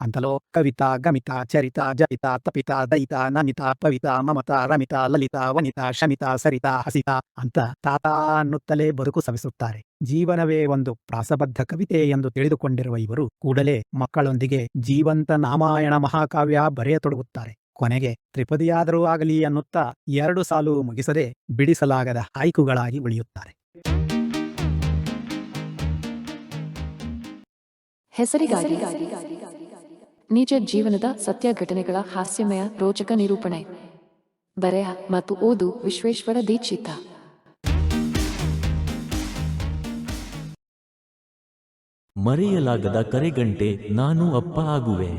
ಅಂತಲೋ ಕವಿತಾ, ಗಮಿತಾ, ಚರಿತಾ, ಜರಿತ, ತಪಿತಾ, ದಯಿತ, ನಮಿತಾ, ಪವಿತಾ, ಮಮತ, ರಮಿತ, ಲಲಿತಾ, ವನಿತಾ, ಶಮಿತಾ, ಸರಿತಾ, ಹಸಿತಾ ಅಂತ ತಾತ ಅನ್ನುತ್ತಲೇ ಬದುಕು ಸವಿಸುತ್ತಾರೆ. ಜೀವನವೇ ಒಂದು ಪ್ರಾಸಬದ್ಧ ಕವಿತೆ ಎಂದು ತಿಳಿದುಕೊಂಡಿರುವ ಇವರು ಕೂಡಲೇ ಮಕ್ಕಳೊಂದಿಗೆ ಜೀವಂತ ನಾಮಾಯಣ ಮಹಾಕಾವ್ಯ ಬರೆಯತೊಡಗುತ್ತಾರೆ. ಕೊನೆಗೆ ತ್ರಿಪದಿಯಾದರೂ ಆಗಲಿ ಅನ್ನುತ್ತಾ ಎರಡು ಸಾಲು ಮುಗಿಸದೆ ಬಿಡಿಸಲಾಗದ ಹಾಯ್ಕುಗಳಾಗಿ ಉಳಿಯುತ್ತಾರೆ. ಹೆಸರಿಗಾಗಿ. ನಿಜ ಜೀವನದ ಸತ್ಯ ಘಟನೆಗಳ ಹಾಸ್ಯಮಯ ರೋಚಕ ನಿರೂಪಣೆ. ಬರೆಯ ಮತ್ತು ಓದು ವಿಶ್ವೇಶ್ವರ ದೀಕ್ಷಿತ. ಮರೆಯಲಾಗದ ಕರೆಗಂಟೆ ನಾನು ಅಪ್ಪ ಆಗುವೆ.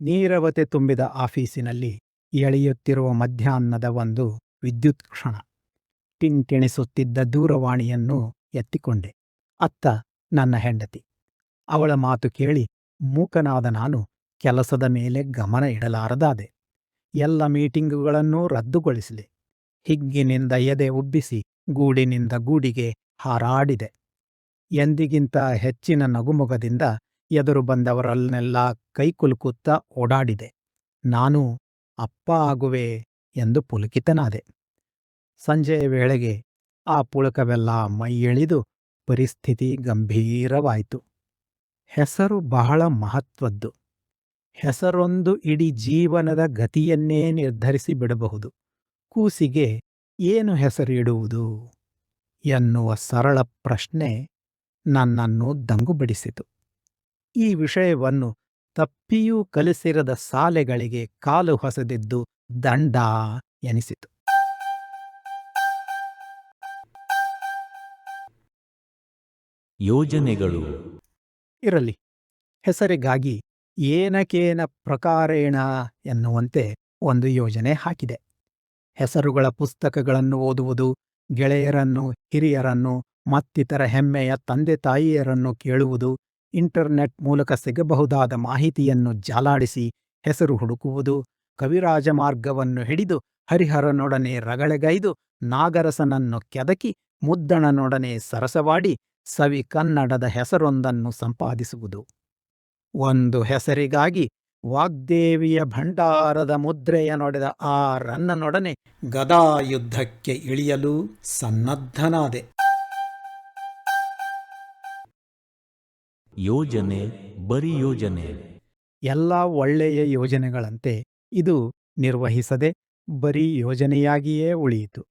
ನೀರವತೆ ತುಂಬಿದ ಆಫೀಸಿನಲ್ಲಿ ಎಳೆಯುತ್ತಿರುವ ಮಧ್ಯಾಹ್ನದ ಒಂದು ವಿದ್ಯುತ್ ಕ್ಷಣ. ಟಿಂಟಿಣಿಸುತ್ತಿದ್ದ ದೂರವಾಣಿಯನ್ನು ಎತ್ತಿಕೊಂಡೆ. ಅತ್ತ ನನ್ನ ಹೆಂಡತಿ. ಅವಳ ಮಾತು ಕೇಳಿ ಮೂಕನಾದ ನಾನು ಕೆಲಸದ ಮೇಲೆ ಗಮನ ಇಡಲಾರದಾದೆ. ಎಲ್ಲ ಮೀಟಿಂಗುಗಳನ್ನೂ ರದ್ದುಗೊಳಿಸಿದೆ ಹಿಗ್ಗಿನಿಂದ ಎದೆ ಉಬ್ಬಿಸಿ ಗೂಡಿನಿಂದ ಗೂಡಿಗೆ ಹಾರಾಡಿದೆ. ಎಂದಿಗಿಂತ ಹೆಚ್ಚಿನ ನಗುಮೊಗದಿಂದ ಎದುರು ಬಂದವರನ್ನೆಲ್ಲ ಕೈಕುಲುಕುತ್ತಾ ಓಡಾಡಿದೆ. ನಾನು ಅಪ್ಪ ಆಗುವೆ ಎಂದು ಪುಲಕಿತನಾದೆ. ಸಂಜೆಯ ವೇಳೆಗೆ ಆ ಪುಳಕವೆಲ್ಲ ಮೈಯಿಳಿದು ಪರಿಸ್ಥಿತಿ ಗಂಭೀರವಾಯಿತು. ಹೆಸರು ಬಹಳ ಮಹತ್ವದ್ದು. ಹೆಸರೊಂದು ಇಡೀ ಜೀವನದ ಗತಿಯನ್ನೇ ನಿರ್ಧರಿಸಿ ಬಿಡಬಹುದು. ಕೂಸಿಗೆ ಏನು ಹೆಸರು ಇಡುವುದು? ಎನ್ನುವ ಸರಳ ಪ್ರಶ್ನೆ ನನ್ನನ್ನು ದಂಗುಬಡಿಸಿತು. ಈ ವಿಷಯವನ್ನು ತಪ್ಪಿಯೂ ಕಲಿಸಿರದ ಸಾಲೆಗಳಿಗೆ ಕಾಲು ಹೊಸದಿದ್ದು ದಂಡ ಎನಿಸಿತು. ಯೋಜನೆಗಳು ಇರಲಿ. ಹೆಸರಿಗಾಗಿ ಏನಕೇನ ಪ್ರಕಾರೇಣ ಎನ್ನುವಂತೆ ಒಂದು ಯೋಜನೆ ಹಾಕಿದೆ. ಹೆಸರುಗಳ ಪುಸ್ತಕಗಳನ್ನು ಓದುವುದು, ಗೆಳೆಯರನ್ನು, ಹಿರಿಯರನ್ನು, ಮತ್ತಿತರ ಹೆಮ್ಮೆಯ ತಂದೆ ತಾಯಿಯರನ್ನು ಕೇಳುವುದು, ಇಂಟರ್ನೆಟ್ ಮೂಲಕ ಸಿಗಬಹುದಾದ ಮಾಹಿತಿಯನ್ನು ಜಾಲಾಡಿಸಿ ಹೆಸರು ಹುಡುಕುವುದು, ಕವಿರಾಜ ಮಾರ್ಗವನ್ನು ಹಿಡಿದು ಹರಿಹರನೊಡನೆ ರಗಳೆಗೈದು ನಾಗರಸನನ್ನು ಕೆದಕಿ ಮುದ್ದಣನೊಡನೆ ಸರಸವಾಡಿ ಸವಿ ಕನ್ನಡದ ಹೆಸರೊಂದನ್ನು ಸಂಪಾದಿಸುವುದು. ಒಂದು ಹೆಸರಿಗಾಗಿ ವಾಗ್ದೇವಿಯ ಭಂಡಾರದ ಮುದ್ರೆಯ ನೊಡೆದ ಆ ರನ್ನನೊಡನೆ ಗದಾಯುದ್ಧಕ್ಕೆ ಇಳಿಯಲು ಸನ್ನದ್ಧನಾದೆ. ಯೋಜನೆ ಬರಿ ಯೋಜನೆ. ಎಲ್ಲ ಒಳ್ಳೆಯ ಯೋಜನೆಗಳಂತೆ ಇದು ನಿರ್ವಹಿಸದೆ ಬರೀ ಯೋಜನೆಯಾಗಿಯೇ ಉಳಿಯಿತು.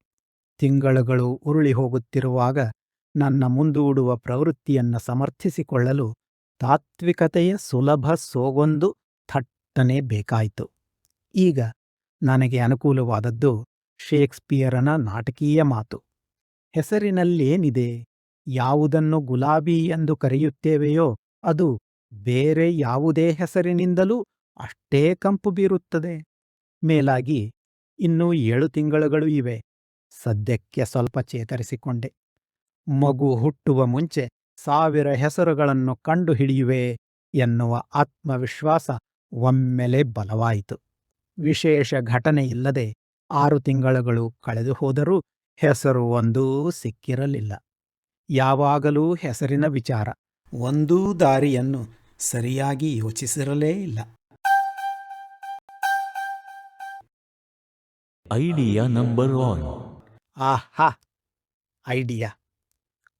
ತಿಂಗಳುಗಳು ಉರುಳಿ ಹೋಗುತ್ತಿರುವಾಗ ನನ್ನ ಮುಂದೂಡುವ ಪ್ರವೃತ್ತಿಯನ್ನು ಸಮರ್ಥಿಸಿಕೊಳ್ಳಲು ತಾತ್ವಿಕತೆಯ ಸುಲಭ ಸೋಗೊಂದು ಥಟ್ಟನೆ ಬೇಕಾಯಿತು. ಈಗ ನನಗೆ ಅನುಕೂಲವಾದದ್ದು ಶೇಕ್ಸ್ಪಿಯರನ ನಾಟಕೀಯ ಮಾತು. ಹೆಸರಿನಲ್ಲೇನಿದೆ? ಯಾವುದನ್ನು ಗುಲಾಬಿ ಎಂದು ಕರೆಯುತ್ತೇವೆಯೋ ಅದು ಬೇರೆ ಯಾವುದೇ ಹೆಸರಿನಿಂದಲೂ ಅಷ್ಟೇ ಕಂಪು ಬೀರುತ್ತದೆ. ಮೇಲಾಗಿ ಇನ್ನೂ ಏಳು ತಿಂಗಳುಗಳು ಇವೆ. ಸದ್ಯಕ್ಕೆ ಸ್ವಲ್ಪ ಚೇತರಿಸಿಕೊಂಡೆ. ಮಗು ಹುಟ್ಟುವ ಮುಂಚೆ ಸಾವಿರ ಹೆಸರುಗಳನ್ನು ಕಂಡುಹಿಡಿಯುವೆ ಎನ್ನುವ ಆತ್ಮವಿಶ್ವಾಸ ಒಮ್ಮೆಲೆ ಬಲವಾಯಿತು. ವಿಶೇಷ ಘಟನೆಯಿಲ್ಲದೆ ಆರು ತಿಂಗಳುಗಳು ಕಳೆದು ಹೋದರೂ ಹೆಸರು ಒಂದೂ ಸಿಕ್ಕಿರಲಿಲ್ಲ. ಯಾವಾಗಲೂ ಹೆಸರಿನ ವಿಚಾರ ಒಂದೂ ದಾರಿಯನ್ನು ಸರಿಯಾಗಿ ಯೋಚಿಸಿರಲೇ ಇಲ್ಲ. Idea number one. ಆಹಾ! ಐಡಿಯಾ.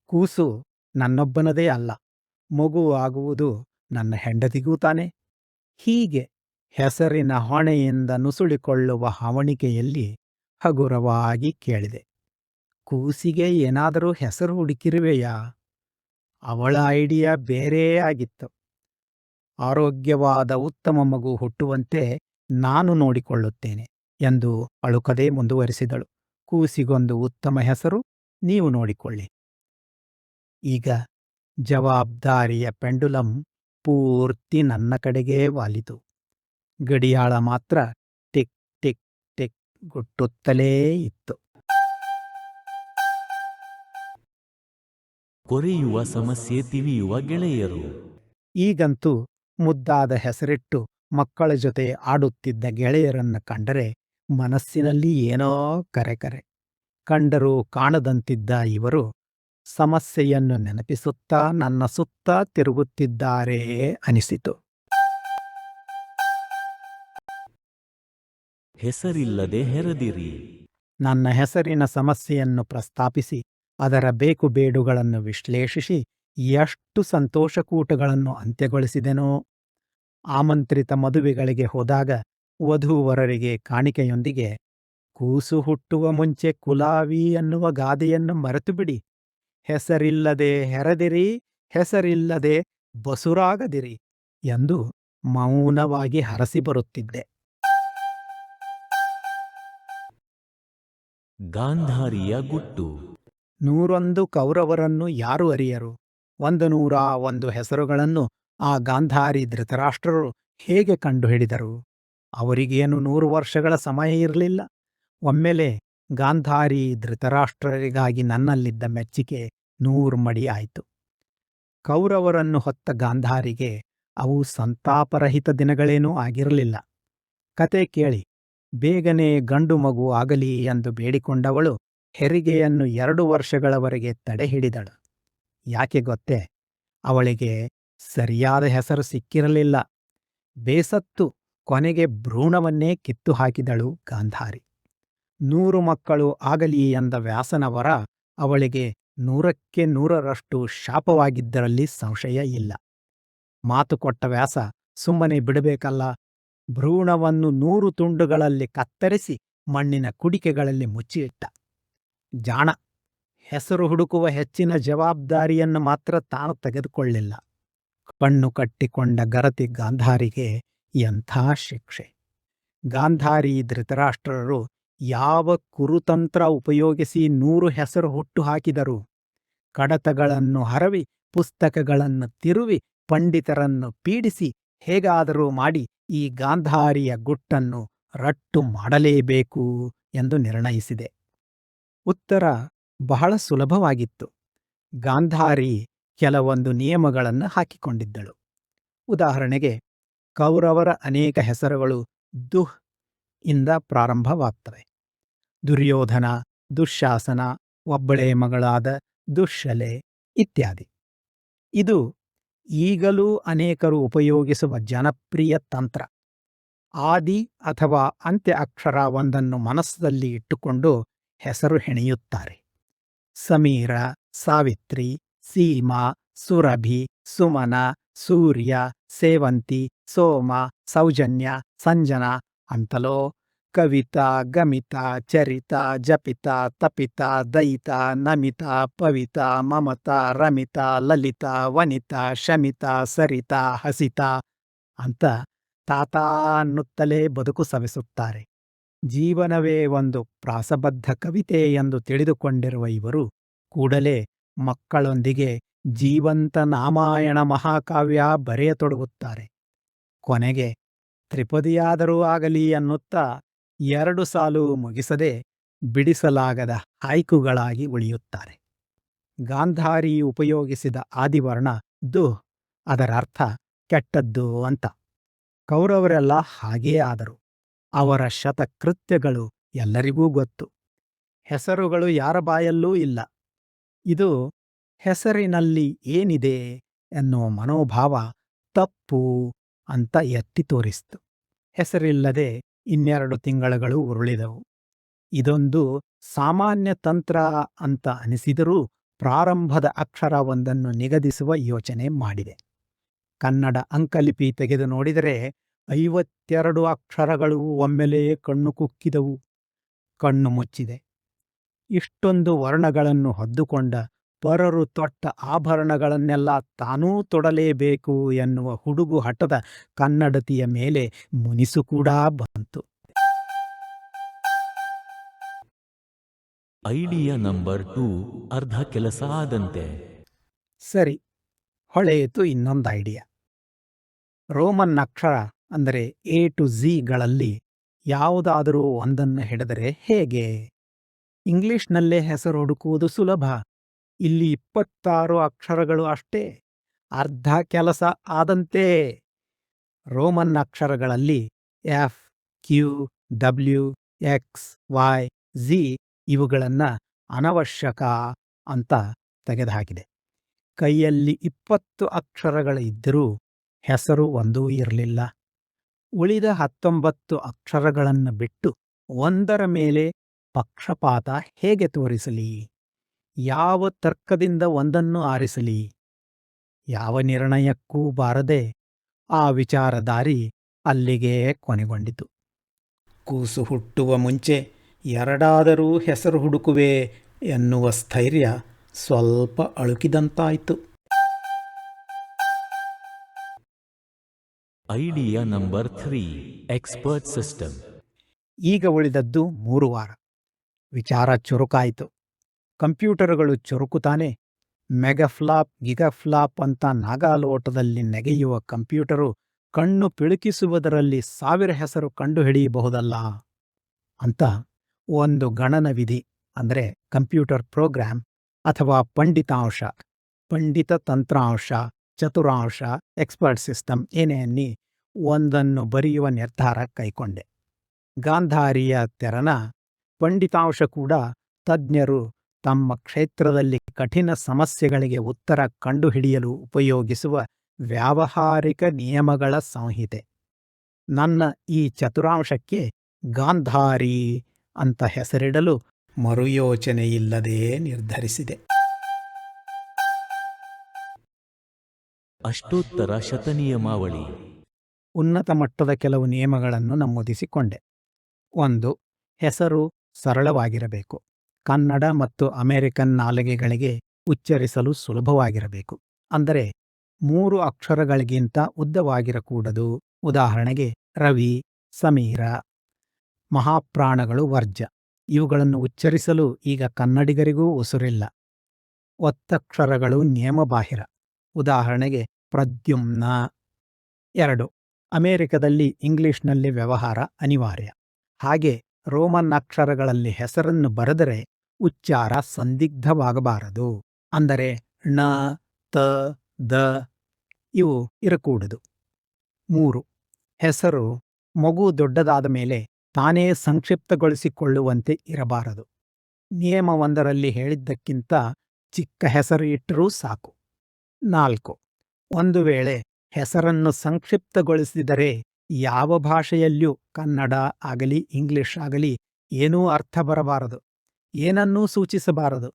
ಕೂಸು ನನ್ನೊಬ್ಬನದೇ ಅಲ್ಲ. ಮಗು ಆಗುವುದು ನನ್ನ ಹೆಂಡತಿಗೂ ತಾನೆ. ಹೀಗೆ ಹೆಸರಿನ ಹೊಣೆಯಿಂದ ನುಸುಳಿಕೊಳ್ಳುವ ಹವಣಿಕೆಯಲ್ಲಿ ಹಗುರವಾಗಿ ಕೇಳಿದೆ. ಕೂಸಿಗೆ ಏನಾದರೂ ಹೆಸರು ಹುಡುಕಿರುವೆಯಾ? ಅವಳ ಐಡಿಯಾ ಬೇರೇ ಆಗಿತ್ತು. ಆರೋಗ್ಯವಾದ ಉತ್ತಮ ಮಗು ಹುಟ್ಟುವಂತೆ ನಾನು ನೋಡಿಕೊಳ್ಳುತ್ತೇನೆ ಎಂದು ಅಳುಕದೇ ಮುಂದುವರಿಸಿದಳು. ಕೂಸಿಗೊಂದು ಉತ್ತಮ ಹೆಸರು ನೀವು ನೋಡಿಕೊಳ್ಳಿ. ಈಗ ಜವಾಬ್ದಾರಿಯ ಪೆಂಡುಲಂ ಪೂರ್ತಿ ನನ್ನ ಕಡೆಗೇ ವಾಲಿತು. ಗಡಿಯಾಳ ಮಾತ್ರ ಟಿಕ್ ಟಿಕ್ ಟಿಕ್ ಗುಟ್ಟುತ್ತಲೇ ಇತ್ತು. ಕೊರೆಯುವ ಸಮಸ್ಯೆ ತಿಳಿಯುವ ಗೆಳೆಯರು. ಈಗಂತೂ ಮುದ್ದಾದ ಹೆಸರಿಟ್ಟು ಮಕ್ಕಳ ಜೊತೆ ಆಡುತ್ತಿದ್ದ ಗೆಳೆಯರನ್ನು ಕಂಡರೆ ಮನಸ್ಸಿನಲ್ಲಿ ಏನೋ ಕರೆ ಕರೆ. ಕಂಡರೂ ಕಾಣದಂತಿದ್ದ ಇವರು ಸಮಸ್ಯೆಯನ್ನು ನೆನಪಿಸುತ್ತಾ ನನ್ನ ಸುತ್ತ ತಿರುಗುತ್ತಿದ್ದಾರೆ ಅನಿಸಿತು. ಹೆಸರಿಲ್ಲದೆ ಹೆರದಿರಿ. ನನ್ನ ಹೆಸರಿನ ಸಮಸ್ಯೆಯನ್ನು ಪ್ರಸ್ತಾಪಿಸಿ ಅದರ ಬೇಕು ಬೇಡುಗಳನ್ನು ವಿಶ್ಲೇಷಿಸಿ ಎಷ್ಟು ಸಂತೋಷಕೂಟಗಳನ್ನು ಅಂತ್ಯಗೊಳಿಸಿದೆನೋ. ಆಮಂತ್ರಿತ ಮದುವೆಗಳಿಗೆ ಹೋದಾಗ ವಧುವರರಿಗೆ ಕಾಣಿಕೆಯೊಂದಿಗೆ ಕೂಸು ಹುಟ್ಟುವ ಮುಂಚೆ ಕುಲಾವಿ ಅನ್ನುವ ಗಾದೆಯನ್ನು ಮರೆತುಬಿಡಿ. ಹೆಸರಿಲ್ಲದೆ ಹೆರದಿರಿ ಹೆಸರಿಲ್ಲದೆ ಬಸುರಾಗದಿರಿ ಎಂದು ಮೌನವಾಗಿ ಹರಸಿ ಬರುತ್ತಿದ್ದೆ. ಗಾಂಧಾರಿಯ ಗುಟ್ಟು. ನೂರೊಂದು ಕೌರವರನ್ನು ಯಾರು ಅರಿಯರು? ಒಂದು ನೂರ ಒಂದು ಹೆಸರುಗಳನ್ನು ಆ ಗಾಂಧಾರಿ ಧೃತರಾಷ್ಟ್ರರು ಹೇಗೆ ಕಂಡುಹಿಡಿದರು? ಅವರಿಗೇನು ನೂರು ವರ್ಷಗಳ ಸಮಯ ಇರಲಿಲ್ಲ? ಒಮ್ಮೆಲೆ ಗಾಂಧಾರಿ ಧೃತರಾಷ್ಟ್ರರಿಗಾಗಿ ನನ್ನಲ್ಲಿದ್ದ ಮೆಚ್ಚಿಕೆ ನೂರು ಮಡಿ ಆಯಿತು. ಕೌರವರನ್ನು ಹೊತ್ತ ಗಾಂಧಾರಿಗೆ ಅವು ಸಂತಾಪರಹಿತ ದಿನಗಳೇನೂ ಆಗಿರಲಿಲ್ಲ. ಕತೆ ಕೇಳಿ, ಬೇಗನೆ ಗಂಡು ಮಗು ಆಗಲಿ ಎಂದು ಬೇಡಿಕೊಂಡವಳು ಹೆರಿಗೆಯನ್ನು ಎರಡು ವರ್ಷಗಳವರೆಗೆ ತಡೆಹಿಡಿದಳು ಯಾಕೆ ಗೊತ್ತೇ? ಅವಳಿಗೆ ಸರಿಯಾದ ಹೆಸರು ಸಿಕ್ಕಿರಲಿಲ್ಲ. ಬೇಸತ್ತು ಕೊನೆಗೆ ಭ್ರೂಣವನ್ನೇ ಕಿತ್ತು ಹಾಕಿದಳು ಗಾಂಧಾರಿ. ನೂರು ಮಕ್ಕಳು ಆಗಲಿ ಎಂದ ವ್ಯಾಸನವರ ಅವಳಿಗೆ ನೂರಕ್ಕೆ ನೂರರಷ್ಟು ಶಾಪವಾಗಿದ್ದರಲ್ಲಿ ಸಂಶಯ ಇಲ್ಲ. ಮಾತು ಕೊಟ್ಟ ವ್ಯಾಸ, ಸುಮ್ಮನೆ ಬಿಡಬೇಕಲ್ಲ. ಭ್ರೂಣವನ್ನು ನೂರು ತುಂಡುಗಳಲ್ಲಿ ಕತ್ತರಿಸಿ ಮಣ್ಣಿನ ಕುಡಿಕೆಗಳಲ್ಲಿ ಮುಚ್ಚಿಟ್ಟ. ಜಾಣ, ಹೆಸರು ಹುಡುಕುವ ಹೆಚ್ಚಿನ ಜವಾಬ್ದಾರಿಯನ್ನು ಮಾತ್ರ ತಾನು ತೆಗೆದುಕೊಳ್ಳಿಲ್ಲ. ಕಣ್ಣು ಕಟ್ಟಿಕೊಂಡ ಗರತಿ ಗಾಂಧಾರಿಗೆ ಎಂಥ ಶಿಕ್ಷೆ. ಗಾಂಧಾರಿ ಧೃತರಾಷ್ಟ್ರರು ಯಾವ ಕುರುತಂತ್ರ ಉಪಯೋಗಿಸಿ ನೂರು ಹೆಸರು ಹುಟ್ಟು ಹಾಕಿದರು. ಕಡತಗಳನ್ನು ಹರವಿ, ಪುಸ್ತಕಗಳನ್ನು ತಿರುವಿ, ಪಂಡಿತರನ್ನು ಪೀಡಿಸಿ, ಹೇಗಾದರೂ ಮಾಡಿ ಈ ಗಾಂಧಾರಿಯ ಗುಟ್ಟನ್ನು ರಟ್ಟು ಮಾಡಲೇಬೇಕು ಎಂದು ನಿರ್ಣಯಿಸಿದೆ. ಉತ್ತರ ಬಹಳ ಸುಲಭವಾಗಿತ್ತು. ಗಾಂಧಾರಿ ಕೆಲವೊಂದು ನಿಯಮಗಳನ್ನು ಹಾಕಿಕೊಂಡಿದ್ದಳು. ಉದಾಹರಣೆಗೆ, ಕೌರವರ ಅನೇಕ ಹೆಸರುಗಳು ದುಹ್ ಇಂದ ಪ್ರಾರಂಭವಾಗ್ತವೆ ದುರ್ಯೋಧನ ದುಶ್ಯಾಸನ ಒಬ್ಬಳೇ ಮಗಳಾದ ದುಶ್ಶಲೆ ಇತ್ಯಾದಿ. ಇದು ಈಗಲೂ ಅನೇಕರು ಉಪಯೋಗಿಸುವ ಜನಪ್ರಿಯ ತಂತ್ರ. ಆದಿ ಅಥವಾ ಅಂತ್ಯ ಅಕ್ಷರ ಒಂದನ್ನು ಮನಸ್ಸಲ್ಲಿ ಇಟ್ಟುಕೊಂಡು ಹೆಸರು ಹೆಣೆಯುತ್ತಾರೆ. ಸಮೀರ, ಸಾವಿತ್ರಿ, ಸೀಮಾ, ಸುರಭಿ, ಸುಮನ, ಸೂರ್ಯ, ಸೇವಂತಿ, ಸೋಮ, ಸೌಜನ್ಯ, ಸಂಜನಾ ಅಂತಲೋ ಕವಿತಾ ಗಮಿತಾ ಚರಿತಾ ಜಪಿತಾ ತಪಿತಾ ದಯಿತ ನಮಿತಾ ಪವಿತಾ ಮಮತಾ ರಮಿತಾ ಲಲಿತಾ ವನಿತಾ ಶಮಿತಾ ಸರಿತಾ ಹಸಿತಾ ಅಂತ ತಾತ ಅನ್ನುತ್ತಲೇ ಬದುಕು ಸವೆಸುತ್ತಾರೆ ಜೀವನವೇ ಒಂದು ಪ್ರಾಸಬದ್ಧ ಕವಿತೆ ಎಂದು ತಿಳಿದುಕೊಂಡಿರುವ ಇವರು ಕೂಡಲೇ ಮಕ್ಕಳೊಂದಿಗೆ ಜೀವಂತ ನಾಮಾಯಣ ಮಹಾಕಾವ್ಯ ಬರೆಯತೊಡಗುತ್ತಾರೆ ಕೊನೆಗೆ ತ್ರಿಪದಿಯಾದರೂ ಆಗಲಿ ಅನ್ನುತ್ತಾ ಎರಡು ಸಾಲು ಮುಗಿಸದೆ ಬಿಡಿಸಲಾಗದ ಹಾಯ್ಕುಗಳಾಗಿ ಉಳಿಯುತ್ತಾರೆ. ಗಾಂಧಾರಿ ಉಪಯೋಗಿಸಿದ ಆದಿವರ್ಣ ದು ಅದರರ್ಥ ಕೆಟ್ಟದ್ದು ಅಂತ. ಕೌರವರೆಲ್ಲ ಹಾಗೇ ಆದರು. ಅವರ ಶತಕೃತ್ಯಗಳು ಎಲ್ಲರಿಗೂ ಗೊತ್ತು. ಹೆಸರುಗಳು ಯಾರ ಬಾಯಲ್ಲೂ ಇಲ್ಲ. ಇದು ಹೆಸರಿನಲ್ಲಿ ಏನಿದೆ ಎನ್ನುವ ಮನೋಭಾವ ತಪ್ಪು ಅಂತ ಎತ್ತಿ ತೋರಿಸ್ತು. ಹೆಸರಿಲ್ಲದೆ ಇನ್ನೆರಡು ತಿಂಗಳುಗಳು ಉರುಳಿದವು. ಇದೊಂದು ಸಾಮಾನ್ಯ ತಂತ್ರ ಅಂತ ಅನಿಸಿದರೂ ಪ್ರಾರಂಭದ ಅಕ್ಷರ ಒಂದನ್ನು ನಿಗದಿಸುವ ಯೋಚನೆ ಮಾಡಿದೆ. ಕನ್ನಡ ಅಂಕಲಿಪಿ ತೆಗೆದು ನೋಡಿದರೆ ಐವತ್ತೆರಡು ಅಕ್ಷರಗಳು ಒಮ್ಮೆಲೆಯೇ ಕಣ್ಣು ಕುಕ್ಕಿದವು, ಕಣ್ಣು ಮುಚ್ಚಿದೆ. ಇಷ್ಟೊಂದು ವರ್ಣಗಳನ್ನು ಹೊದ್ದುಕೊಂಡ ಪರರು ತೊಟ್ಟ ಆಭರಣಗಳನ್ನೆಲ್ಲ ತಾನೂ ತೊಡಲೇಬೇಕು ಎನ್ನುವ ಹುಡುಗು ಹಠದ ಕನ್ನಡತಿಯ ಮೇಲೆ ಮುನಿಸು ಕೂಡ ಬಂತು. ಐಡಿಯಾ ನಂಬರ್ ಟೂ ಅರ್ಧ ಕೆಲಸ ಆದಂತೆ. ಸರಿ ಹೊಳೆಯಿತು ಇನ್ನೊಂದು ಐಡಿಯಾ. ರೋಮನ್ ಅಕ್ಷರ ಅಂದರೆ ಎ ಟು ಝಿಗಳಲ್ಲಿ ಯಾವುದಾದರೂ ಒಂದನ್ನು ಹಿಡಿದರೆ ಹೇಗೆ? ಇಂಗ್ಲಿಷ್ನಲ್ಲೇ ಹೆಸರು ಹುಡುಕುವುದು ಸುಲಭ. ಇಲ್ಲಿ ಇಪ್ಪತ್ತಾರು ಅಕ್ಷರಗಳು ಅಷ್ಟೇ. ಅರ್ಧ ಕೆಲಸ ಆದಂತೆ. ರೋಮನ್ ಅಕ್ಷರಗಳಲ್ಲಿ F, Q, W, X, Y, Z ಇವುಗಳನ್ನು ಅನವಶ್ಯಕ ಅಂತ ತೆಗೆದುಹಾಕಿದೆ. ಕೈಯಲ್ಲಿ ಇಪ್ಪತ್ತು ಅಕ್ಷರಗಳು ಇದ್ದರೂ ಹೆಸರು ಒಂದೂ ಇರಲಿಲ್ಲ. ಉಳಿದ ಹತ್ತೊಂಬತ್ತು ಅಕ್ಷರಗಳನ್ನು ಬಿಟ್ಟು ಒಂದರ ಮೇಲೆ ಪಕ್ಷಪಾತ ಹೇಗೆ ತೋರಿಸಲಿ? ಯಾವ ತರ್ಕದಿಂದ ಒಂದನ್ನು ಆರಿಸಲಿ? ಯಾವ ನಿರ್ಣಯಕ್ಕೂ ಬಾರದೆ ಆ ವಿಚಾರದಾರಿ ಅಲ್ಲಿಗೆ ಕೊನೆಗೊಂಡಿತು. ಕೂಸು ಹುಟ್ಟುವ ಮುಂಚೆ ಎರಡಾದರೂ ಹೆಸರು ಹುಡುಕುವೆ ಎನ್ನುವ ಸ್ಥೈರ್ಯ ಸ್ವಲ್ಪ ಅಳುಕಿದಂತಾಯಿತು. Idea number three expert system. ಈಗ ಉಳಿದದ್ದು ಮೂರು ವಾರ. ವಿಚಾರ ಚುರುಕಾಯಿತು. ಕಂಪ್ಯೂಟರ್ಗಳು ಚುರುಕುತಾನೆ, ಮೆಗಫ್ಲಾಪ್, ಗಿಗಫ್ಲಾಪ್ ಅಂತ ನಾಗಾಲೋಟದಲ್ಲಿ ನೆಗೆಯುವ ಕಂಪ್ಯೂಟರು ಕಣ್ಣು ಪಿಳುಕಿಸುವುದರಲ್ಲಿ ಸಾವಿರ ಹೆಸರು ಕಂಡುಹಿಡಿಯಬಹುದಲ್ಲ? ಅಂತ ಒಂದು ಗಣನ ವಿಧಿ, ಅಂದರೆ ಕಂಪ್ಯೂಟರ್ ಪ್ರೋಗ್ರಾಂ ಅಥವಾ ಪಂಡಿತಾಂಶ, ಪಂಡಿತ ತಂತ್ರಾಂಶ, ಚತುರಾಂಶ, ಎಕ್ಸ್ಪರ್ಟ್ ಸಿಸ್ಟಮ್ ಏನೇ ಅನ್ನಿ ಒಂದನ್ನು ಬರೆಯುವ ನಿರ್ಧಾರ ಕೈಕೊಂಡೆ. ಗಾಂಧಾರಿಯ ತೆರನ ಪಂಡಿತಾಂಶ ಕೂಡ ತಜ್ಞರು ತಮ್ಮ ಕ್ಷೇತ್ರದಲ್ಲಿ ಕಠಿಣ ಸಮಸ್ಯೆಗಳಿಗೆ ಉತ್ತರ ಕಂಡುಹಿಡಿಯಲು ಉಪಯೋಗಿಸುವ ವ್ಯಾವಹಾರಿಕ ನಿಯಮಗಳ ಸಂಹಿತೆ. ನನ್ನ ಈ ಚತುರಾಂಶಕ್ಕೆ ಗಾಂಧಾರಿ ಅಂತ ಹೆಸರಿಡಲು ಮರುಯೋಚನೆಯಿಲ್ಲದೆ ನಿರ್ಧರಿಸಿದೆ. ಅಷ್ಟೋತ್ತರ ಶತನಿಯಮಾವಳಿ. ಉನ್ನತ ಮಟ್ಟದ ಕೆಲವು ನಿಯಮಗಳನ್ನು ನಮೂದಿಸಿಕೊಂಡೆ. ಒಂದು ಹೆಸರು ಸರಳವಾಗಿರಬೇಕು. ಕನ್ನಡ ಮತ್ತು ಅಮೆರಿಕನ್ ನಾಲಿಗೆಗಳಿಗೆ ಉಚ್ಚರಿಸಲು ಸುಲಭವಾಗಿರಬೇಕು. ಅಂದರೆ ಮೂರು ಅಕ್ಷರಗಳಿಗಿಂತ ಉದ್ದವಾಗಿರಕೂಡದು. ಉದಾಹರಣೆಗೆ ರವಿ, ಸಮೀರ, ಮಹಾಪ್ರಾಣಗಳು ವರ್ಜ ಇವುಗಳನ್ನು ಉಚ್ಚರಿಸಲು ಈಗ ಕನ್ನಡಿಗರಿಗೂ ಉಸುರಿಲ್ಲ. ಒತ್ತಕ್ಷರಗಳು ನಿಯಮಬಾಹಿರ. ಉದಾಹರಣೆಗೆ ಪ್ರದ್ಯುಮ್ನ. ಎರಡು. ಅಮೆರಿಕದಲ್ಲಿ ಇಂಗ್ಲಿಷ್ನಲ್ಲಿ ವ್ಯವಹಾರ ಅನಿವಾರ್ಯ. ಹಾಗೆ ರೋಮನ್ ಅಕ್ಷರಗಳಲ್ಲಿ ಹೆಸರನ್ನು ಬರೆದರೆ ಉಚ್ಚಾರ ಸಂದಿಗ್ಧವಾಗಬಾರದು. ಅಂದರೆ ಣ, ತ, ದ, ಇವು ಇರಕೂಡದು. ಮೂರು, ಹೆಸರು ಮಗು ದೊಡ್ಡದಾದ ಮೇಲೆ ತಾನೇ ಸಂಕ್ಷಿಪ್ತಗೊಳಿಸಿಕೊಳ್ಳುವಂತೆ ಇರಬಾರದು. ನಿಯಮವೊಂದರಲ್ಲಿ ಹೇಳಿದ್ದಕ್ಕಿಂತ ಚಿಕ್ಕ ಹೆಸರು ಇಟ್ಟರೂ ಸಾಕು. ನಾಲ್ಕು, ಒಂದು ವೇಳೆ ಹೆಸರನ್ನು ಸಂಕ್ಷಿಪ್ತಗೊಳಿಸಿದರೆ ಯಾವ ಭಾಷೆಯಲ್ಲಿಯೂ ಕನ್ನಡ ಆಗಲಿ, ಇಂಗ್ಲಿಷ್ ಆಗಲಿ ಏನೂ ಅರ್ಥ ಬರಬಾರದು. ಏನನ್ನೂ ಸೂಚಿಸಬಾರದು.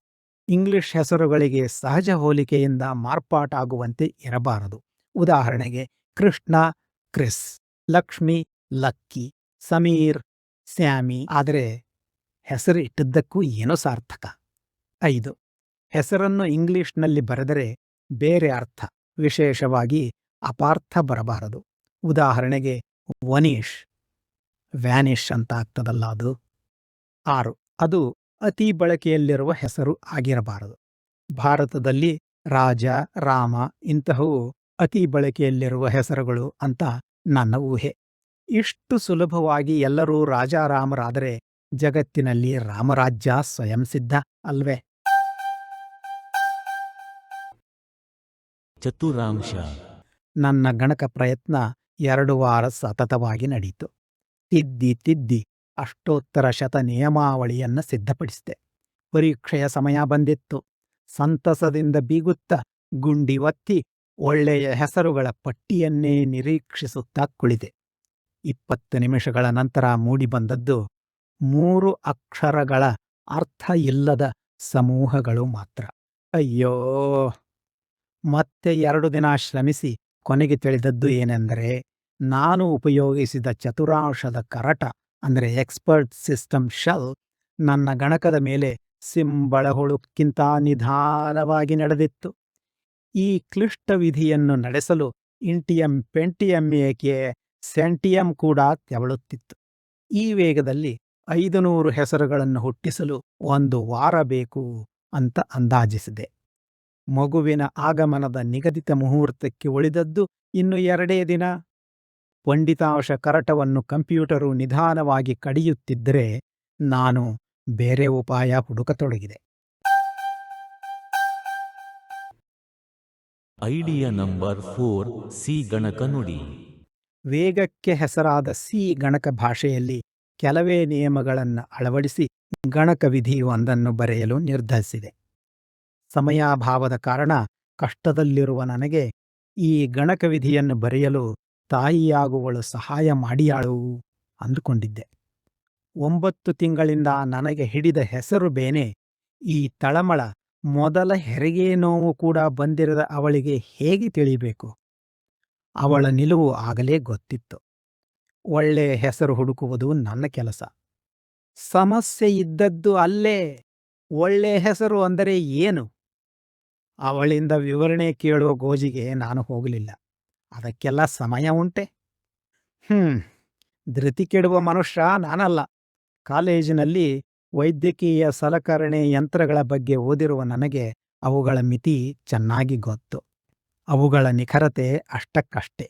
ಇಂಗ್ಲಿಷ್ ಹೆಸರುಗಳಿಗೆ ಸಹಜ ಹೋಲಿಕೆಯಿಂದ ಮಾರ್ಪಾಟಾಗುವಂತೆ ಇರಬಾರದು. ಉದಾಹರಣೆಗೆ, Krishna, Kris, Lakshmi, Lucky, Sameer, Sammy. ಆದರೆ ಹೆಸರು ಇಟ್ಟಿದ್ದಕ್ಕೂ ಏನೋ ಸಾರ್ಥಕ. ಐದು, ಹೆಸರನ್ನು ಇಂಗ್ಲಿಷ್ನಲ್ಲಿ ಬರೆದರೆ ಬೇರೆ ಅರ್ಥ, ವಿಶೇಷವಾಗಿ ಅಪಾರ್ಥ ಬರಬಾರದು. ಉದಾಹರಣೆಗೆ, ವನೀಶ್, ವ್ಯಾನಿಶ್ ಅಂತ ಆಗ್ತದಲ್ಲ ಅದು. ಆರು, ಅದು ಅತಿ ಬಳಕೆಯಲ್ಲಿರುವ ಹೆಸರು ಆಗಿರಬಾರದು. ಭಾರತದಲ್ಲಿ ರಾಜ ರಾಮ ಇಂತಹವು ಅತಿ ಬಳಕೆಯಲ್ಲಿರುವ ಹೆಸರುಗಳು ಅಂತ ನನ್ನ ಊಹೆ. ಇಷ್ಟು ಸುಲಭವಾಗಿ ಎಲ್ಲರೂ ರಾಜಾರಾಮರಾದರೆ ಜಗತ್ತಿನಲ್ಲಿ ರಾಮರಾಜ್ಯ ಸ್ವಯಂ ಸಿದ್ಧ ಅಲ್ವೇ? ಚತುರಾಂಶ. ನನ್ನ ಗಣಕ ಪ್ರಯತ್ನ ಎರಡು ವಾರ ಸತತವಾಗಿ ನಡೆಯಿತು ತಿದ್ದಿ ತಿದ್ದಿ. ಅಷ್ಟೋತ್ತರ ಶತ ನಿಯಮಾವಳಿಯನ್ನು ಸಿದ್ಧಪಡಿಸಿದೆ. ಪರೀಕ್ಷೆಯ ಸಮಯ ಬಂದಿತ್ತು. ಸಂತಸದಿಂದ ಬೀಗುತ್ತ ಗುಂಡಿ ಒತ್ತಿ ಒಳ್ಳೆಯ ಹೆಸರುಗಳ ಪಟ್ಟಿಯನ್ನೇ ನಿರೀಕ್ಷಿಸುತ್ತಾ ಕುಳಿದೆ. ಇಪ್ಪತ್ತು ನಿಮಿಷಗಳ ನಂತರ ಮೂಡಿಬಂದದ್ದು ಮೂರು ಅಕ್ಷರಗಳ ಅರ್ಥ ಇಲ್ಲದ ಸಮೂಹಗಳು ಮಾತ್ರ. ಅಯ್ಯೋ! ಮತ್ತೆ ಎರಡು ದಿನ ಶ್ರಮಿಸಿ ಕೊನೆಗೆ ತಿಳಿದದ್ದು ಏನೆಂದರೆ ನಾನು ಉಪಯೋಗಿಸಿದ ಚತುರಾಂಶದ ಕರಟ ಅಂದರೆ ಎಕ್ಸ್ಪರ್ಟ್ ಸಿಸ್ಟಮ್ ಶಲ್ ನನ್ನ ಗಣಕದ ಮೇಲೆ ಸಿಂಬಳಹುಳುಕ್ಕಿಂತ ನಿಧಾನವಾಗಿ ನಡೆದಿತ್ತು. ಈ ಕ್ಲಿಷ್ಟ ವಿಧಿಯನ್ನು ನಡೆಸಲು ಇಂಟಿಯಂ ಪೆಂಟಿಯಂ ಏಕೆ ಸೆಂಟಿಯಂ ಕೂಡ ತೆವಳುತ್ತಿತ್ತು. ಈ ವೇಗದಲ್ಲಿ ಐದು ನೂರು ಹೆಸರುಗಳನ್ನು ಹುಟ್ಟಿಸಲು ಒಂದು ವಾರ ಬೇಕು ಅಂತ ಅಂದಾಜಿಸಿದೆ. ಮಗುವಿನ ಆಗಮನದ ನಿಗದಿತ ಮುಹೂರ್ತಕ್ಕೆ ಉಳಿದದ್ದು ಇನ್ನು ಎರಡೇ ದಿನ. ಪಂಡಿತಾಂಶ ಕರಟವನ್ನು ಕಂಪ್ಯೂಟರು ನಿಧಾನವಾಗಿ ಕಡಿಯುತ್ತಿದ್ದರೆ ನಾನು ಬೇರೆ ಉಪಾಯ ಹುಡುಕತೊಡಗಿದೆ. ಐಡಿಯಾ ನಂಬರ್ ಫೋರ್ ಸಿ ಗಣಕ ನುಡಿ. ವೇಗಕ್ಕೆ ಹೆಸರಾದ ಸಿ ಗಣಕ ಭಾಷೆಯಲ್ಲಿ ಕೆಲವೇ ನಿಯಮಗಳನ್ನು ಅಳವಡಿಸಿ ಗಣಕ ವಿಧಿಯೊಂದನ್ನು ಬರೆಯಲು ನಿರ್ಧರಿಸಿದೆ. ಸಮಯಾಭಾವದ ಕಾರಣ ಕಷ್ಟದಲ್ಲಿರುವ ನನಗೆ ಈ ಗಣಕ ವಿಧಿಯನ್ನು ಬರೆಯಲು ತಾಯಿಯಾಗುವಳು, ಸಹಾಯ ಮಾಡಿಯಾಳು ಅಂದುಕೊಂಡಿದ್ದೆ. ಒಂಬತ್ತು ತಿಂಗಳಿಂದ ನನಗೆ ಹಿಡಿದ ಹೆಸರು ಬೇನೆ. ಈ ತಳಮಳ ಮೊದಲ ಹೆರಿಗೆ ನೋವು ಕೂಡ ಬಂದಿರದ ಅವಳಿಗೆ ಹೇಗೆ ತಿಳಿಬೇಕು? ಅವಳ ನಿಲುವು ಆಗಲೇ ಗೊತ್ತಿತ್ತು. ಒಳ್ಳೆ ಹೆಸರು ಹುಡುಕುವುದು ನನ್ನ ಕೆಲಸ. ಸಮಸ್ಯೆ ಇದ್ದದ್ದು ಅಲ್ಲೇ. ಒಳ್ಳೆ ಹೆಸರು ಅಂದರೆ ಏನು? ಅವಳಿಂದ ವಿವರಣೆ ಕೇಳುವ ಗೋಜಿಗೆ ನಾನು ಹೋಗಲಿಲ್ಲ. ಅದಕ್ಕೆಲ್ಲ ಸಮಯ ಉಂಟೆ. ಹ್ಮ್, ಧೃತಿ ಕೆಡುವ ಮನುಷ್ಯ ನಾನಲ್ಲ. ಕಾಲೇಜಿನಲ್ಲಿ ವೈದ್ಯಕೀಯ ಸಲಕರಣೆ ಯಂತ್ರಗಳ ಬಗ್ಗೆ ಓದಿರುವ ನನಗೆ ಅವುಗಳ ಮಿತಿ ಚೆನ್ನಾಗಿ ಗೊತ್ತು. ಅವುಗಳ ನಿಖರತೆ ಅಷ್ಟಕ್ಕಷ್ಟೇ.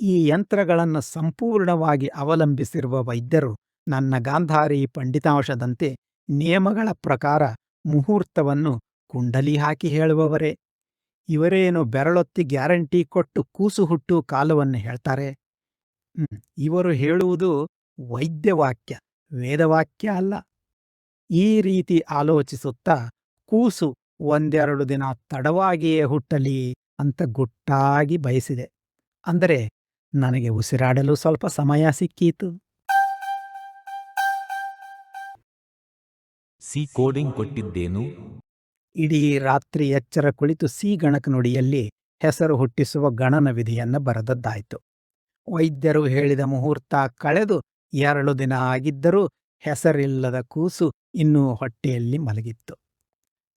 ಈ ಯಂತ್ರಗಳನ್ನು ಸಂಪೂರ್ಣವಾಗಿ ಅವಲಂಬಿಸಿರುವ ವೈದ್ಯರು ನನ್ನ ಗಾಂಧಾರಿ ಪಂಡಿತಾಂಶದಂತೆ ನಿಯಮಗಳ ಪ್ರಕಾರ ಮುಹೂರ್ತವನ್ನು ಕುಂಡಲಿ ಹಾಕಿ ಹೇಳುವವರೇ. ಇವರೇನು ಬೆರಳೊತ್ತಿ ಗ್ಯಾರಂಟಿ ಕೊಟ್ಟು ಕೂಸು ಹುಟ್ಟು ಕಾಲವನ್ನು ಹೇಳ್ತಾರೆ. ಇವರು ಹೇಳುವುದು ವೈದ್ಯವಾಕ್ಯ, ವೇದವಾಕ್ಯ ಅಲ್ಲ. ಈ ರೀತಿ ಆಲೋಚಿಸುತ್ತಾ ಕೂಸು ಒಂದೆರಡು ದಿನ ತಡವಾಗಿಯೇ ಹುಟ್ಟಲಿ ಅಂತ ಗುಟ್ಟಾಗಿ ಬಯಸಿದೆ. ಅಂದರೆ ನನಗೆ ಉಸಿರಾಡಲು ಸ್ವಲ್ಪ ಸಮಯ ಸಿಕ್ಕೀತು. C coding ಕೊಟ್ಟಿದ್ದೇನು? ಇಡೀ ರಾತ್ರಿ ಎಚ್ಚರ ಕುಳಿತು ಸಿ ಗಣಕ ನುಡಿಯಲ್ಲಿ ಹೆಸರು ಹುಟ್ಟಿಸುವ ಗಣನ ವಿಧಿಯನ್ನು ಬರೆದದ್ದಾಯಿತು. ವೈದ್ಯರು ಹೇಳಿದ ಮುಹೂರ್ತ ಕಳೆದು ಎರಡು ದಿನ ಆಗಿದ್ದರೂ ಹೆಸರಿಲ್ಲದ ಕೂಸು ಇನ್ನೂ ಹೊಟ್ಟೆಯಲ್ಲಿ ಮಲಗಿತ್ತು.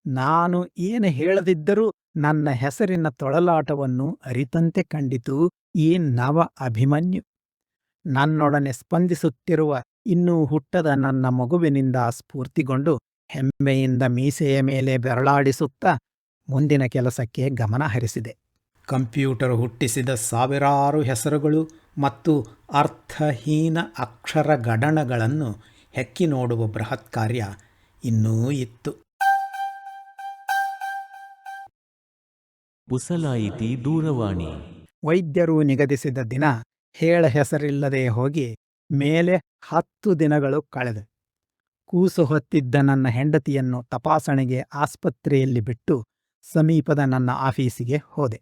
ನಾನು ಏನು ಹೇಳದಿದ್ದರೂ ನನ್ನ ಹೆಸರಿನ ತೊಳಲಾಟವನ್ನು ಅರಿತಂತೆ ಕಂಡಿತು ಈ ನವ ಅಭಿಮನ್ಯು. ನನ್ನೊಡನೆ ಸ್ಪಂದಿಸುತ್ತಿರುವ ಇನ್ನೂ ಹುಟ್ಟದ ನನ್ನ ಮಗುವಿನಿಂದ ಸ್ಫೂರ್ತಿಗೊಂಡು ಹೆಮ್ಮೆಯಿಂದ ಮೀಸೆಯ ಮೇಲೆ ಬೆರಳಾಡಿಸುತ್ತಾ ಮುಂದಿನ ಕೆಲಸಕ್ಕೆ ಗಮನ ಹರಿಸಿದೆ. ಕಂಪ್ಯೂಟರ್ ಹುಟ್ಟಿಸಿದ ಸಾವಿರಾರು ಹೆಸರುಗಳು ಮತ್ತು ಅರ್ಥಹೀನ ಅಕ್ಷರ ಗಡಣಗಳನ್ನು ಹೆಕ್ಕಿ ನೋಡುವ ಬೃಹತ್ ಕಾರ್ಯ ಇನ್ನೂ ಇತ್ತು. ಪುಸಲಾಯಿತಿ ದೂರವಾಣಿ. ವೈದ್ಯರು ನಿಗದಿಸಿದ ದಿನ ಹೇಳ ಹೆಸರಿಲ್ಲದೆ ಹೋಗಿ ಮೇಲೆ ಹತ್ತು ದಿನಗಳು ಕಳೆದು. ಕೂಸು ಹೊತ್ತಿದ್ದ ನನ್ನ ಹೆಂಡತಿಯನ್ನು ತಪಾಸಣೆಗೆ ಆಸ್ಪತ್ರೆಯಲ್ಲಿ ಬಿಟ್ಟು ಸಮೀಪದ ನನ್ನ ಆಫೀಸಿಗೆ ಹೋದೆ.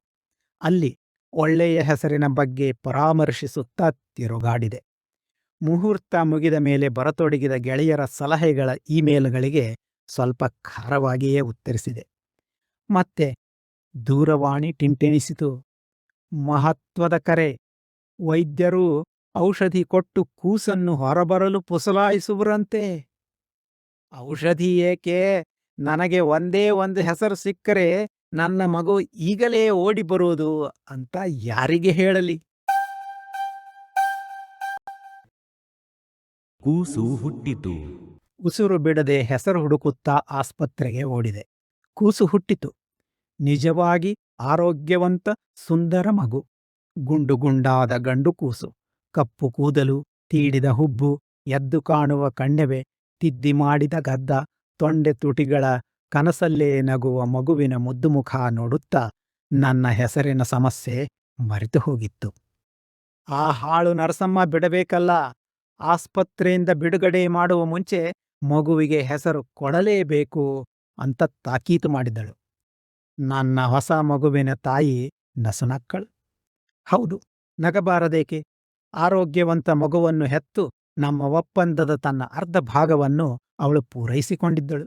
ಅಲ್ಲಿ ಒಳ್ಳೆಯ ಹೆಸರಿನ ಬಗ್ಗೆ ಪರಾಮರ್ಶಿಸುತ್ತಾ ತಿರುಗಾಡಿದೆ. ಮುಹೂರ್ತ ಮುಗಿದ ಮೇಲೆ ಬರತೊಡಗಿದ ಗೆಳೆಯರ ಸಲಹೆಗಳ ಇಮೇಲ್ಗಳಿಗೆ ಸ್ವಲ್ಪ ಖಾರವಾಗಿಯೇ ಉತ್ತರಿಸಿದೆ. ಮತ್ತೆ ದೂರವಾಣಿ ಟಿಂಟೆನಿಸಿತು. ಮಹತ್ವದ ಕರೆ, ವೈದ್ಯರು ಔಷಧಿ ಕೊಟ್ಟು ಕೂಸನ್ನು ಹೊರಬರಲು ಪುಸಲಾಯಿಸುವರಂತೆ. ಔಷಧಿ ಏಕೆ? ನನಗೆ ಒಂದೇ ಒಂದು ಹೆಸರು ಸಿಕ್ಕರೆ ನನ್ನ ಮಗು ಈಗಲೇ ಓಡಿ ಬರುವುದು ಅಂತ ಯಾರಿಗೆ ಹೇಳಲಿ? ಕೂಸು ಹುಟ್ಟಿತು. ಉಸಿರು ಬಿಡದೆ ಹೆಸರು ಹುಡುಕುತ್ತಾ ಆಸ್ಪತ್ರೆಗೆ ಓಡಿದೆ. ಕೂಸು ಹುಟ್ಟಿತು. ನಿಜವಾಗಿ ಆರೋಗ್ಯವಂತ ಸುಂದರ ಮಗು. ಗುಂಡು ಗುಂಡಾದ ಗಂಡು ಕೂಸು. ಕಪ್ಪು ಕೂದಲು ತೀಡಿದ ಹುಬ್ಬು ಎದ್ದು ಕಾಣುವ ಕಣ್ಣೆವೆ ತಿದ್ದಿ ಮಾಡಿದ ಗದ್ದ ತೊಂಡೆ ತುಟಿಗಳ ಕನಸಲ್ಲೇ ನಗುವ ಮಗುವಿನ ಮುದ್ದು ಮುಖ ನೋಡುತ್ತಾ ನನ್ನ ಹೆಸರಿನ ಸಮಸ್ಯೆ ಮರೆತು ಹೋಗಿತ್ತು. ಆ ಹಾಳು ನರಸಮ್ಮ ಬಿಡಬೇಕಲ್ಲ? ಆಸ್ಪತ್ರೆಯಿಂದ ಬಿಡುಗಡೆ ಮಾಡುವ ಮುಂಚೆ ಮಗುವಿಗೆ ಹೆಸರು ಕೊಡಲೇಬೇಕು ಅಂತ ತಾಕೀತು ಮಾಡಿದಳು. ನನ್ನ ಹೊಸ ಮಗುವಿನ ತಾಯಿ ನಸುನಕ್ಕಳು. ಹೌದು, ನಗಬಾರದೇಕೆ? ಆರೋಗ್ಯವಂತ ಮಗುವನ್ನು ಹೆತ್ತು ನಮ್ಮ ಒಪ್ಪಂದದ ತನ್ನ ಅರ್ಧ ಭಾಗವನ್ನು ಅವಳು ಪೂರೈಸಿಕೊಂಡಿದ್ದಳು.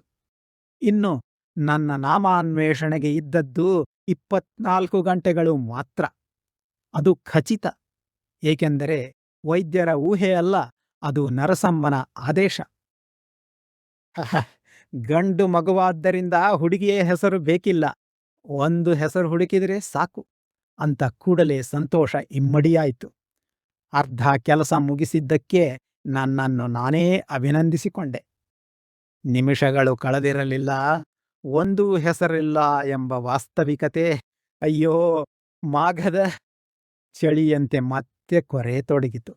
ಇನ್ನು ನನ್ನ ನಾಮಾನ್ವೇಷಣೆಗೆ ಇದ್ದದ್ದು ಇಪ್ಪತ್ನಾಲ್ಕು ಗಂಟೆಗಳು ಮಾತ್ರ. ಅದು ಖಚಿತ. ಏಕೆಂದರೆ ವೈದ್ಯರ ಊಹೆಯಲ್ಲ ಅದು ನರಸಮ್ಮನ ಆದೇಶ. ಗಂಡು ಮಗುವಾದ್ದರಿಂದ ಹುಡುಗಿಯ ಹೆಸರು ಬೇಕಿಲ್ಲ. ಒಂದು ಹೆಸರು ಹುಡುಕಿದರೆ ಸಾಕು. ಅಂತ ಕೂಡಲೇ ಸಂತೋಷ ಇಮ್ಮಡಿಯಾಯಿತು. ಅರ್ಧ ಕೆಲಸ ಮುಗಿಸಿದ್ದಕ್ಕೆ ನನ್ನನ್ನು ನಾನೇ ಅಭಿನಂದಿಸಿಕೊಂಡೆ. ನಿಮಿಷಗಳು ಕಳೆದಿರಲಿಲ್ಲ, ಒಂದೂ ಹೆಸರಿಲ್ಲ ಎಂಬ ವಾಸ್ತವಿಕತೆ. ಅಯ್ಯೋ, ಮಾಘದ ಚಳಿಯಂತೆ ಮತ್ತೆ ಕೊರೆ ತೊಡಗಿತು.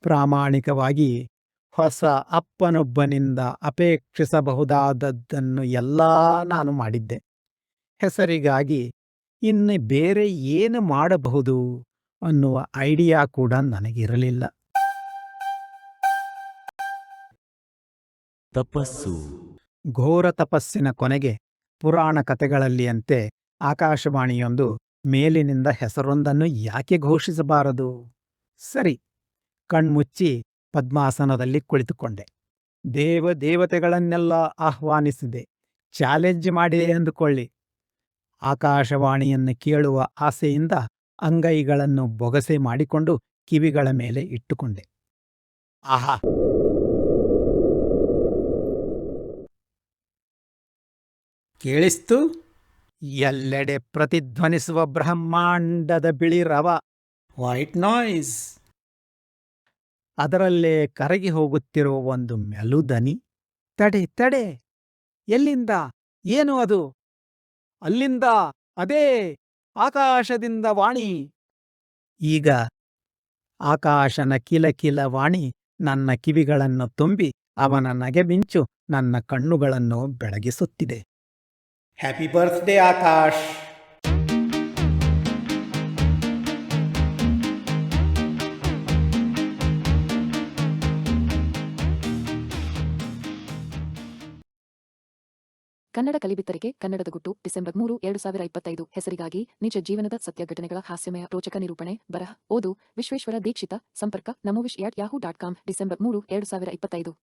ಪ್ರಾಮಾಣಿಕವಾಗಿ ಹೊಸ ಅಪ್ಪನೊಬ್ಬನಿಂದ ಅಪೇಕ್ಷಿಸಬಹುದಾದದ್ದನ್ನು ಎಲ್ಲ ನಾನು ಮಾಡಿದ್ದೆ. ಹೆಸರಿಗಾಗಿ ಇನ್ನು ಬೇರೆ ಏನು ಮಾಡಬಹುದು ಅನ್ನುವ ಐಡಿಯಾ ಕೂಡ ನನಗಿರಲಿಲ್ಲ. ತಪಸ್ಸು. ಘೋರ ತಪಸ್ಸಿನ ಕೊನೆಗೆ ಪುರಾಣ ಕಥೆಗಳಲ್ಲಿಯಂತೆ ಆಕಾಶವಾಣಿಯೊಂದು ಮೇಲಿನಿಂದ ಹೆಸರೊಂದನ್ನು ಯಾಕೆ ಘೋಷಿಸಬಾರದು? ಸರಿ, ಕಣ್ಮುಚ್ಚಿ ಪದ್ಮಾಸನದಲ್ಲಿ ಕುಳಿತುಕೊಂಡೆ. ದೇವ ದೇವತೆಗಳನ್ನೆಲ್ಲ ಆಹ್ವಾನಿಸಿದೆ. ಚಾಲೆಂಜ್ ಮಾಡಿದೆ ಎಂದುಕೊಳ್ಳಿ. ಆಕಾಶವಾಣಿಯನ್ನು ಕೇಳುವ ಆಸೆಯಿಂದ ಅಂಗೈಗಳನ್ನು ಬೊಗಸೆ ಮಾಡಿಕೊಂಡು ಕಿವಿಗಳ ಮೇಲೆ ಇಟ್ಟುಕೊಂಡೆ. ಆಹಾ! ಕೇಳಿಸ್ತು? ಎಲ್ಲೆಡೆ ಪ್ರತಿಧ್ವನಿಸುವ ಬ್ರಹ್ಮಾಂಡದ ಬಿಳಿ ರವ. ವೈಟ್ ನಾಯ್ಸ್ ಅದರಲ್ಲೇ ಕರಗಿ ಹೋಗುತ್ತಿರುವ ಒಂದು ಮೆಲುದನಿ. ತಡೆ ತಡೆ. ಎಲ್ಲಿಂದ? ಏನು ಅದು? ಅಲ್ಲಿಂದ? ಅದೇ. ಆಕಾಶದಿಂದ ವಾಣಿ. ಈಗ ಆಕಾಶನ ಕಿಲಕಿಲ ವಾಣಿ ನನ್ನ ಕಿವಿಗಳನ್ನು ತುಂಬಿ ಅವನ ನಗೆಮಿಂಚು ನನ್ನ ಕಣ್ಣುಗಳನ್ನು ಬೆಳಗಿಸುತ್ತಿದೆ. ಹ್ಯಾಪಿ ಬರ್ತ್ಡೇ ಆಕಾಶ್ ಕನ್ನಡ ಕಲಿಬಿತ್ತರಿಗೆ ಕನ್ನಡದ ಗುಟ್ಟು ಡಿಸೆಂಬರ್ ಮೂರು, ಎರಡು ಸಾವಿರ ಇಪ್ಪತ್ತೈದು. ಹೆಸರಿಗಾಗಿ ನಿಜ ಜೀವನದ ಸತ್ಯ ಘಟನೆಗಳ ಹಾಸ್ಯಮಯ ರೋಚಕ ನಿರೂಪಣೆ. ಬರಹ. ಓದು. ವಿಶ್ವೇಶ್ವರ ದೀಕ್ಷಿತ. ಸಂಪರ್ಕ. ನಮೋವಿಶ್ at Yahoo dot com. December ಮೂರು, ಎರಡು ಸಾವಿರ ಇಪ್ಪತ್ತೈದು.